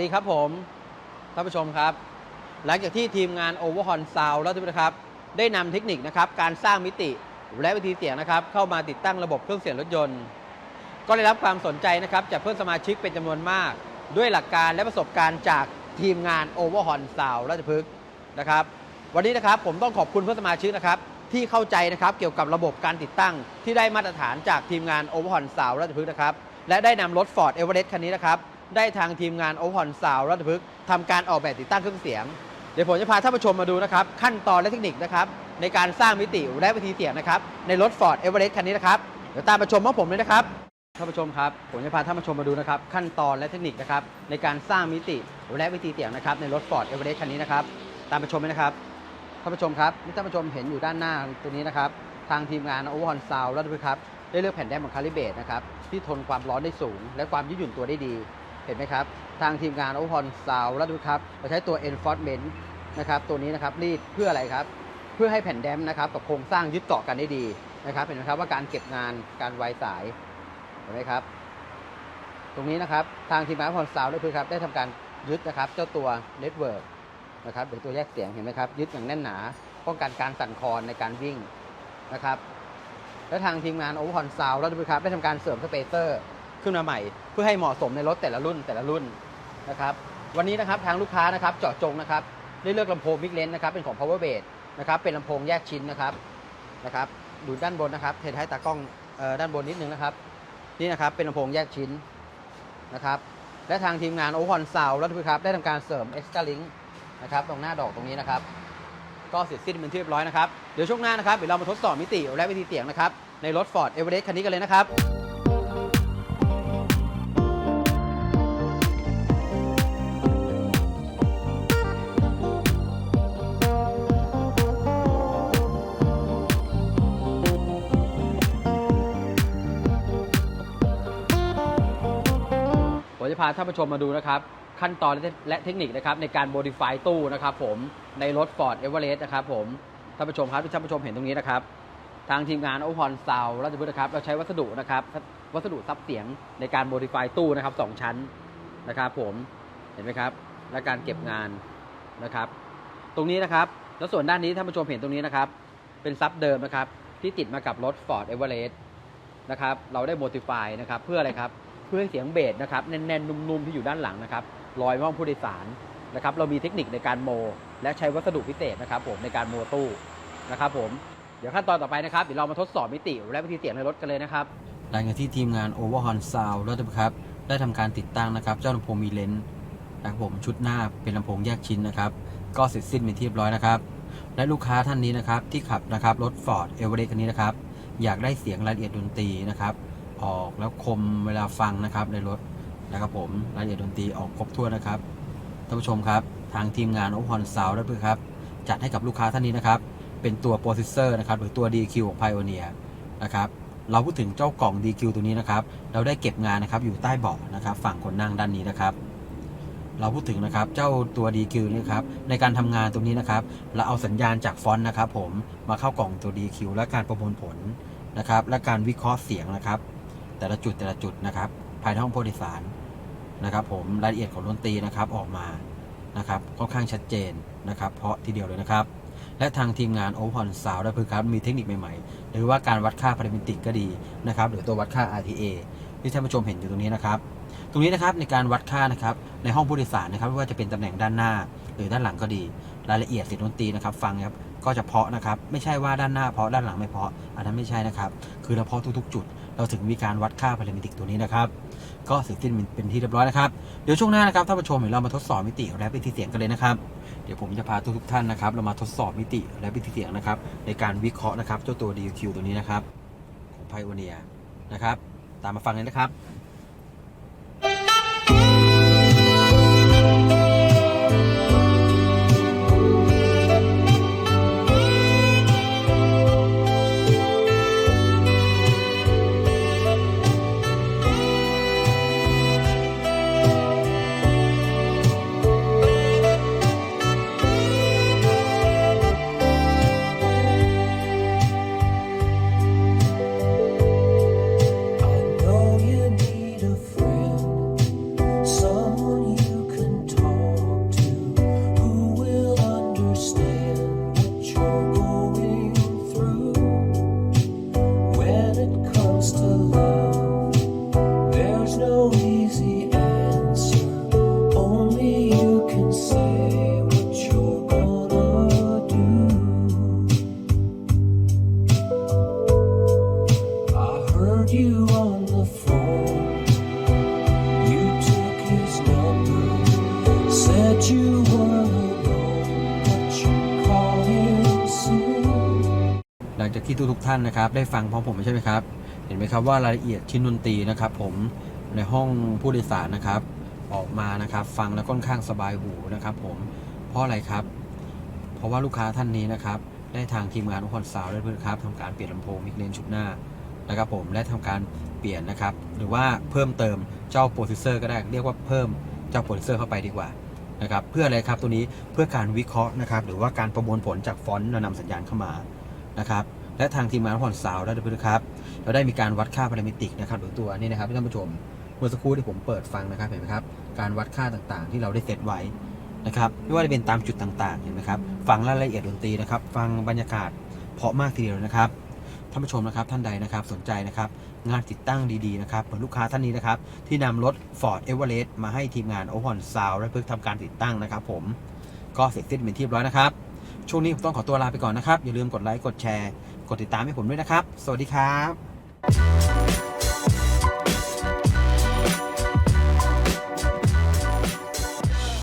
วัสดีครับผมท่านผู้ชมครับ หลังจากที่ทีมงาน Overhaul Sound แล้วทุกท่านะครับ ได้นำเทคนิคนะครับการสร้างมิติและวิธีเสียงนะครับเข้ามาติดตั้งระบบเครื่องเสียงรถยนต์ ก็ได้รับความสนใจนะครับจากเพื่อนสมาชิกเป็นจำนวนมาก ด้วยหลักการและประสบการณ์จากทีมงาน Overhaul Sound ราชพฤกษ์นะครับ วันนี้นะครับผมต้องขอบคุณเพื่อนสมาชิกนะครับที่เข้าใจนะครับเกี่ยวกับระบบการติดตั้ง ที่ได้มาตรฐานจากทีมงาน Overhaul Sound ราชพฤกษ์นะครับ และได้นำรถ Ford Everest คันนี้นะครับ ได้ทางทีมงาน Overhaul Sound ราชพฤกษ์ทำการออกแบบติดตั้งเครื่องเสียง เดี๋ยวผมจะพาท่านผู้ชมมาดูนะครับ ขั้นตอนและเทคนิคนะครับ ในการสร้างมิติและวิธีเสียงนะครับ ในรถ Ford Everest คันนี้นะครับ เดี๋ยวตามมาชมของผมเลยนะครับท่านผู้ชมครับผมจะพาท่านผู้ชมมาดูนะครับ ขั้นตอนและเทคนิคนะครับในการสร้างมิติและวิธีเสียงนะครับในรถ Ford Everest คันนี้นะครับ ตามมาชมเลยนะครับท่านผู้ชมครับที่ท่านผู้ชมเห็นอยู่ด้านหน้าตัวนี้นะครับ ทางทีมงาน Overhaul Sound และด้วยครับได้เลือกแผ่นแดมของคาลิเบตนะครับที่ทนความร้อนได้สูง และความยืดหยุ่นตัวได้ดี เห็นไหมครับ ทางทีมงาน Overhaul Sound แล้วยครับเราใช้ตัว Enforcement นะครับตัวนี้นะครับรีดเพื่ออะไรครับ เพื่อให้แผ่นแดมนะครับกับโครงสร้างยึดเกาะกันได้ดีนะครับ เห็นไหมครับว่าการเก็บงานการไวสายเห็นไหมครับ ตรงนี้นะครับทางทีมงานพรซาวด้วยครับได้ทำการยึดนะครับ เจ้าตัวเน็ตเวิร์กนะครับหรือตัวแยกเสียงเห็นไหมครับ ยึดอย่างแน่นหนาป้องกันการสั่นคลอนในการวิ่งนะครับและทางทีมงานโอเวอร์คอนซาวแล้วด้วยครับได้ทำการเสริมสเปเซอร์ ขึ้นมาใหม่ เพื่อให้เหมาะสมในรถแต่ละรุ่นแต่ละรุ่นนะครับวันนี้นะครับทางลูกค้านะครับเจาะจงนะครับได้เลือกลำโพงมิกเลนนะครับเป็นของ power b a s นะครับเป็นลำโพงแยกชิ้นนะครับนะครับดูด้านบนนะครับเทนให้ตากล้องออด้านบนนิดนึงนะครับนี่นะครับเป็นลำโพงแยกชิ้นนะครับและทางทีมงานโอคอนซาวแล้วทุกครับได้ทำการเสริม extra link นะครับตรงหน้าดอกตรงนี้นะครับ ก็เสร็จสิ้นเป็นที่เรียบร้อยนะครับ เดี๋ยวช่วงหน้านะครับเดี๋ยวเรามาทดสอบมิติและวิธีเสียงนะครับในรถ Ford Everest คันนี้กันเลยนะครับ จะพาท่านผู้ชมมาดูนะครับขั้นตอนและเทคนิคนะครับในการ modify ตู้นะครับผมในรถ Ford Everest นะครับผมท่านผู้ชมครับที่ท่านผู้ชมเห็นตรงนี้นะครับ ทางทีมงานโอพอนซาวราชพฤกษ์นะครับเราใช้วัสดุนะครับวัสดุซับเสียงในการ modify ตู้นะครับสองชั้นนะครับผมเห็นไหมครับ และการเก็บงานนะครับ ตรงนี้นะครับแล้วส่วนด้านนี้ท่านผู้ชมเห็นตรงนี้นะครับ เป็นซับเดิมนะครับที่ติดมากับรถ Ford Everest นะครับเราได้ modify นะครับเพื่ออะไรครับ พื่อให้เสียงเบสนะครับแน่นๆ นุ่มๆ ที่อยู่ด้านหลังนะครับลอยมาห้องผู้โดยสารนะครับเรามีเทคนิคในการโม และใช้วัสดุพิเศษนะครับผมในการโมตู้นะครับผมเดี๋ยวขั้นตอนต่อไปนะครับเดี๋ยวเรามาทดสอบมิติและวิธีเสียงในรถกันเลยนะครับหลังจากที่ทีมงาน Overhaul Sound แล้วครับได้ทำการติดตั้งนะครับ เจ้าลำโพงมีเลนส์นะครับผมชุดหน้าเป็นลำโพงแยกชิ้นนะครับ ก็เสร็จสิ้นเป็นที่เรียบร้อยนะครับ และลูกค้าท่านนี้นะครับที่ขับนะครับรถ Ford Everest คันนี้นะครับ อยากได้เสียงรายละเอียดดนตรีนะครับ ออกแล้วคมเวลาฟังนะครับในรถนะครับผมรายละเอียดดนตรีออกครบถ้วนนะครับท่านผู้ชมครับทางทีมงานโอพอนซาวด์ด้วยครับจัดให้กับลูกค้าท่านนี้นะครับ เป็นตัวโปรเซสเซอร์นะครับหรือตัว DQ ของ Pioneer นะครับเราพูดถึงเจ้ากล่อง DQ ตัวนี้นะครับ เราได้เก็บงานนะครับอยู่ใต้เบาะนะครับ ฝั่งคนนั่งด้านนี้นะครับ เราพูดถึงนะครับเจ้าตัว DQ นี่ครับในการทำงานตรงนี้นะครับ เราเอาสัญญาณจากฟอนต์นะครับ ผมมาเข้ากล่องตัว DQ และการประมวลผลนะครับ และการวิเคราะห์เสียงนะครับ แต่ละจุดแต่ละจุดนะครับ ภายในห้องผู้โดยสารนะครับ ผมรายละเอียดของดนตรีนะครับออกมานะครับค่อนข้างชัดเจนนะครับ เพราะทีเดียวเลยนะครับ และทางทีมงานโอพอนซาวได้พิ่ครับมีเทคนิคใหม่ๆ หรือว่าการวัดค่าพารามิติกก็ดีนะครับ หรือตัววัดค่า RTA ที่ท่านผู้ชมเห็นอยู่ตรงนี้นะครับ ตรงนี้นะครับในการวัดค่านะครับในห้องผู้โดยสารนะครับไม่ว่าจะเป็นตำแหน่งด้านหน้า หรือด้านหลังก็ดี รายละเอียดเสียงดนตรีนะครับ ฟังครับก็จะเพาะนะครับ ไม่ใช่ว่าด้านหน้าเพาะด้านหลังไม่เพาะ อันนั้นไม่ใช่นะครับ คือเราเพาะทุกๆ จุด เราถึงมีการวัดค่าพารามิติกตัวนี้นะครับ ก็เสร็จสิ้นเป็นที่เรียบร้อยนะครับ เดี๋ยวช่วงหน้านะครับท่านผู้ชมเดี๋ยวเรามาทดสอบมิติและวิธีเสียงกันเลยนะครับ เดี๋ยวผมจะพาทุกๆท่านนะครับ เรามาทดสอบมิติและวิธีเสียงนะครับ ในการวิเคราะห์นะครับเจ้าตัว DQ ตัวนี้นะครับของ Pioneer นะครับ ตามมาฟังเลยนะครับ comes to love, there's no easy answer. Only you can say what you're gonna do. I heard you on the phone. You took his number, said you were alone, but you call him soon. หลังจากที่ทุกทุกๆท่านนะครับ ได้ฟังพร้อมผมใช่ไหมครับ ห็นไหมครับว่ารายละเอียดชิ้นดนตรีนะครับผมในห้องผู้โดยสารนะครับ ออกมานะครับ ฟังแล้วค่อนข้างสบายหูนะครับ ผมเพราะอะไรครับ เพราะว่าลูกค้าท่านนี้นะครับ ได้ทางทีมงานอุปกรณ์สาวได้เพื่อนครับทำการเปลี่ยนลำโพงมิกเลนชุดหน้านะครับ ผมและทำการเปลี่ยนนะครับ หรือว่าเพิ่มเติมเจ้าโปรเซสเซอร์ก็ได้เรียกว่าเพิ่มเจ้าโปรเซสเซอร์เข้าไปดีกว่านะครับเพื่ออะไรครับตัวนี้เพื่อการวิเคราะห์นะครับ หรือว่าการประมวลผลจากฟอนต์เรานำสัญญาณเข้ามานะครับ และทางทีมงานผ่อนสาวได้ด้วยครับ เราได้มีการวัดค่าพารามิติกนะครับหรือตัวนี้นะครับท่านผู้ชมเมื่อสักครู่ที่ผมเปิดฟังนะครับเห็นไหมครับการวัดค่าต่างๆ ที่เราได้เซตไว้นะครับไม่ว่าจะเป็นตามจุดต่างๆเห็นไหมครับฟังรายละเอียดดนตรีนะครับฟังบรรยากาศเพาะมากทีเดียวนะครับท่านผู้ชมนะครับท่านใดนะครับสนใจนะครับงานติดตั้งดีๆนะครับเหมือนลูกค้าท่านนี้นะครับที่นำรถ Ford Everest มาให้ทีมงานโอ o อนซาวและเพื่อทำการติดตั้งนะครับ ผมก็เสร็จสิ้นเป็นที่เรียบร้อยนะครับช่วงนี้ผมต้องขอตัวลาไปก่อนนะครับอย่าลืมกดไลค์กดแชร์ กดติดตามให้ผมด้วยนะครับ สวัสดีครับ